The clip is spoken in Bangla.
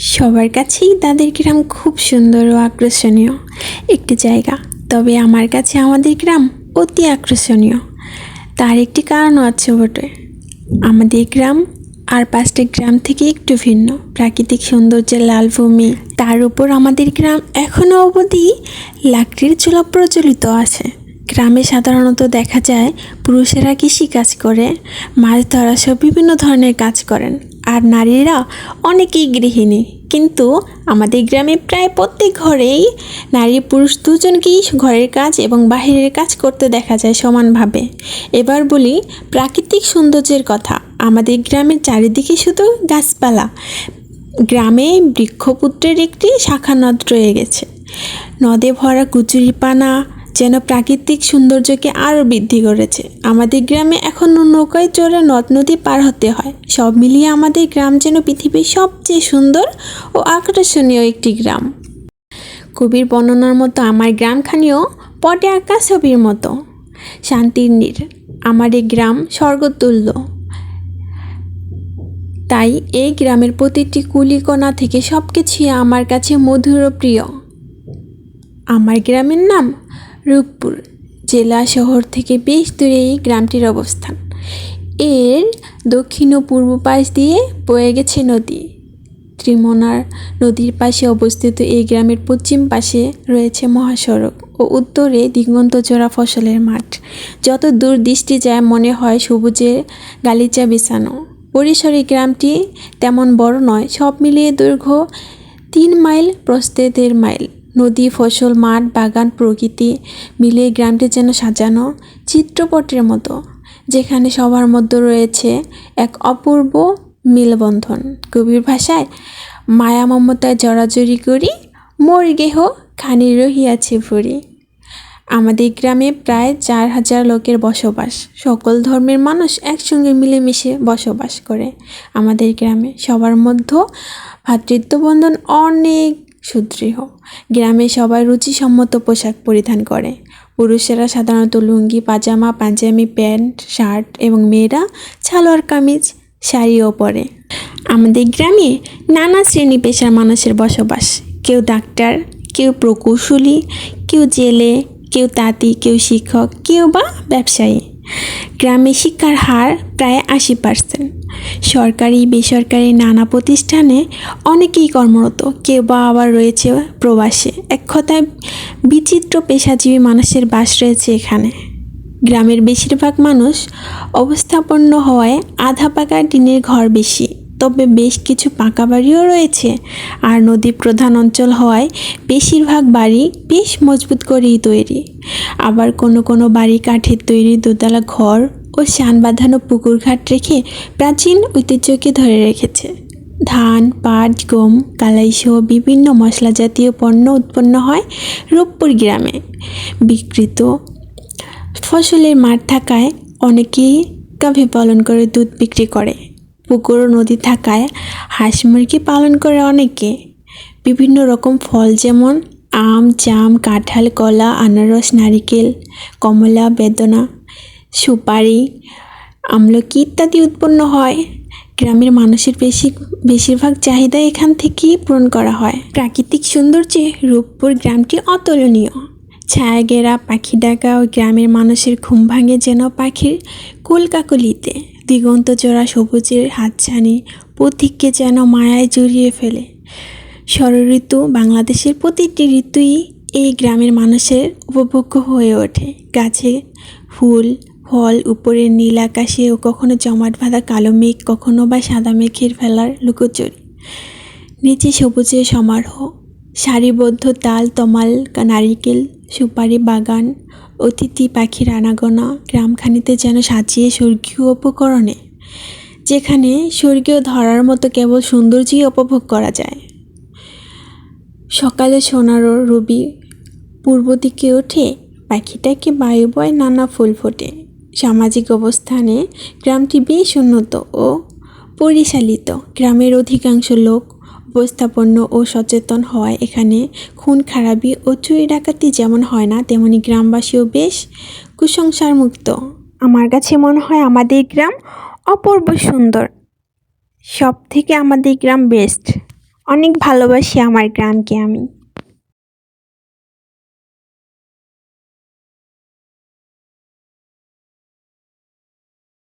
সবার কাছেই তাদের গ্রাম খুব সুন্দর ও আকর্ষণীয় একটি জায়গা। তবে আমার কাছে আমাদের গ্রাম অতি আকর্ষণীয়। তার একটি কারণও আছে বটে। আমাদের গ্রাম আর পাঁচটা গ্রাম থেকে একটু ভিন্ন। প্রাকৃতিক সৌন্দর্যের লাল ভূমি, তার উপর আমাদের গ্রাম এখনও অবধি লাকড়ির চুলা প্রচলিত আছে। গ্রামে সাধারণত দেখা যায় পুরুষেরা কৃষিকাজ করে, মাছ ধরা সব বিভিন্ন ধরনের কাজ করেন। আর নারীরা অনেকেই গৃহিণী। কিন্তু আমাদের গ্রামে প্রায় প্রত্যেক ঘরেই নারী পুরুষ দুজনকেই ঘরের কাজ এবং বাহিরের কাজ করতে দেখা যায় সমানভাবে। এবার বলি প্রাকৃতিক সৌন্দর্যের কথা। আমাদের গ্রামের চারিদিকে শুধু গাছপালা। গ্রামে বৃক্ষপুত্রের একটি শাখা নদ রয়ে গেছে। নদে ভরা কুচুরিপানা যেন প্রাকৃতিক সৌন্দর্যকে আরও বৃদ্ধি করেছে। আমাদের গ্রামে এখনও নৌকায় চড়ে নদ নদী পার হতে হয়। সব মিলিয়ে আমাদের গ্রাম যেন পৃথিবীর সবচেয়ে সুন্দর ও আকর্ষণীয় একটি গ্রাম। কবির বর্ণনার মতো আমার গ্রামখানিও পটে আঁকা ছবির মতো। শান্তির নীর, আমার এই গ্রাম স্বর্গতুল্য। তাই এই গ্রামের প্রতিটি কুলিকণা থেকে সব কিছুই আমার কাছে মধুর প্রিয়। আমার গ্রামের নাম রূপপুর জেলা শহর থেকে বেশ দূরে এই গ্রামটির অবস্থান। এর দক্ষিণ ও পূর্ব পাশ দিয়ে বয়ে গেছে নদী। ত্রিমোনার নদীর পাশে অবস্থিত এই গ্রামের পশ্চিম পাশে রয়েছে মহাসড়ক ও উত্তরে দিগন্ত জোড়া ফসলের মাঠ। যত দূর দৃষ্টি যায় মনে হয় সবুজের গালিচা বিছানো। পরিসরে গ্রামটি তেমন বড় নয়, সব মিলিয়ে দৈর্ঘ্য তিন মাইল প্রস্থে দেড় মাইল। নদী, ফসল, মাঠ, বাগান, প্রকৃতি মিলিয়ে গ্রামটি যেন সাজানো চিত্রপটের মতো, যেখানে সবার মধ্যে রয়েছে এক অপূর্ব মিলবন্ধন। কবির ভাষায়, মায়া মমতায় জড়াজড়ি করি, মোর গেহ খানি রহিয়াছে ভরি। আমাদের গ্রামে প্রায় চার হাজার লোকের বসবাস। সকল ধর্মের মানুষ একসঙ্গে মিলেমিশে বসবাস করে আমাদের গ্রামে। সবার মধ্যে ভ্রাতৃত্ববন্ধন অনেক সুদৃঢ়। গ্রামে সবাই রুচিসম্মত পোশাক পরিধান করে। পুরুষেরা সাধারণত লুঙ্গি, পাজামা, পাঞ্জাবি, প্যান্ট, শার্ট এবং মেয়েরা সালোয়ার কামিজ, শাড়িও পরে। আমাদের গ্রামে নানা শ্রেণি পেশার মানুষের বসবাস। কেউ ডাক্তার, কেউ প্রকৌশলী, কেউ জেলে, কেউ তাঁতি, কেউ শিক্ষক, কেউ বা ব্যবসায়ী। গ্রামে শিক্ষার হার প্রায় আশি পার্সেন্ট সরকারি, বেসরকারি নানা প্রতিষ্ঠানে অনেকেই কর্মরত। কেউ বা আবার রয়েছে প্রবাসে। এক কথায় বিচিত্র পেশাজীবী মানুষের বাস রয়েছে এখানে। গ্রামের বেশিরভাগ মানুষ অবস্থাপন্ন হওয়ায় আধা পাকা টিনের ঘর বেশি। তবে বেশ কিছু পাকা বাড়িও রয়েছে আর নদী প্রধান অঞ্চল হওয়ায় বেশিরভাগ বাড়ি বেশ মজবুত করেই তৈরি। আবার কোনো কোনো বাড়ি কাঠের তৈরি দোতলা ঘর ও শান বাঁধানো পুকুর ঘাট রেখে প্রাচীন ঐতিহ্যকে ধরে রেখেছে। ধান, পাট, গম, কালাই সহ বিভিন্ন মশলা জাতীয় পণ্য উৎপন্ন হয় রূপপুর গ্রামে। বিকৃত ফসলের মাঠ থাকায় অনেকেই গাভী পালন করে দুধ বিক্রি করে। পুকুর ও নদী থাকায় হাঁস মুরগি পালন করে অনেকে। বিভিন্ন রকম ফল যেমন আম, জাম, কাঁঠাল, কলা, আনারস, নারিকেল, কমলা, বেদনা সুপারি, আমলকি ইত্যাদি উৎপন্ন হয়। গ্রামের মানুষের বেশি, বেশিরভাগ চাহিদা এখান থেকেই পূরণ করা হয়। প্রাকৃতিক সৌন্দর্যে রূপপুর গ্রামটি অতুলনীয়। ছায়া ঘেরা পাখি ডাকা ও গ্রামের মানুষের ঘুম ভাঙে যেন পাখির কুলকাকলিতে। দিগন্ত জোড়া সবুজের হাতছানি পথিককে যেন মায়ায় জড়িয়ে ফেলে। ষড়ঋতু বাংলাদেশের প্রতিটি ঋতুই এই গ্রামের মানুষের উপভোগ্য হয়ে ওঠে। গাছে ফুল ফল উপরের নীল আকাশে ও কখনো জমাট বাঁধা কালো মেঘ, কখনো বা সাদা মেঘের ফেলার লুকোচুরি। নিচে সবুজের সমারোহ, সারিবদ্ধ তাল, তমাল, নারিকেল, সুপারি বাগান, অতিথি পাখির আনাগোনা, গ্রামখানিতে যেন সাজিয়ে স্বর্গীয় উপকরণে, যেখানে স্বর্গীয় ধরার মতো কেবল সৌন্দর্যই উপভোগ করা যায়। সকালে সোনারো রবি পূর্ব দিকে ওঠে, পাখিটাকে বায়ু বয় নানা ফুল ফোটে। সামাজিক অবস্থানে গ্রামটি বেশ উন্নত ও পরিচালিত। গ্রামের অধিকাংশ লোক উপস্থাপন্ন ও সচেতন হওয়ায় এখানে খুন, খারাপি ও চুরি ডাকাতি যেমন হয় না, তেমনি গ্রামবাসীও বেশ কুসংস্কার মুক্ত আমার কাছে মনে হয় আমাদের গ্রাম অপূর্ব সুন্দর। সব থেকে আমাদের গ্রাম বেস্ট। অনেক ভালোবাসি আমার গ্রামকে আমি।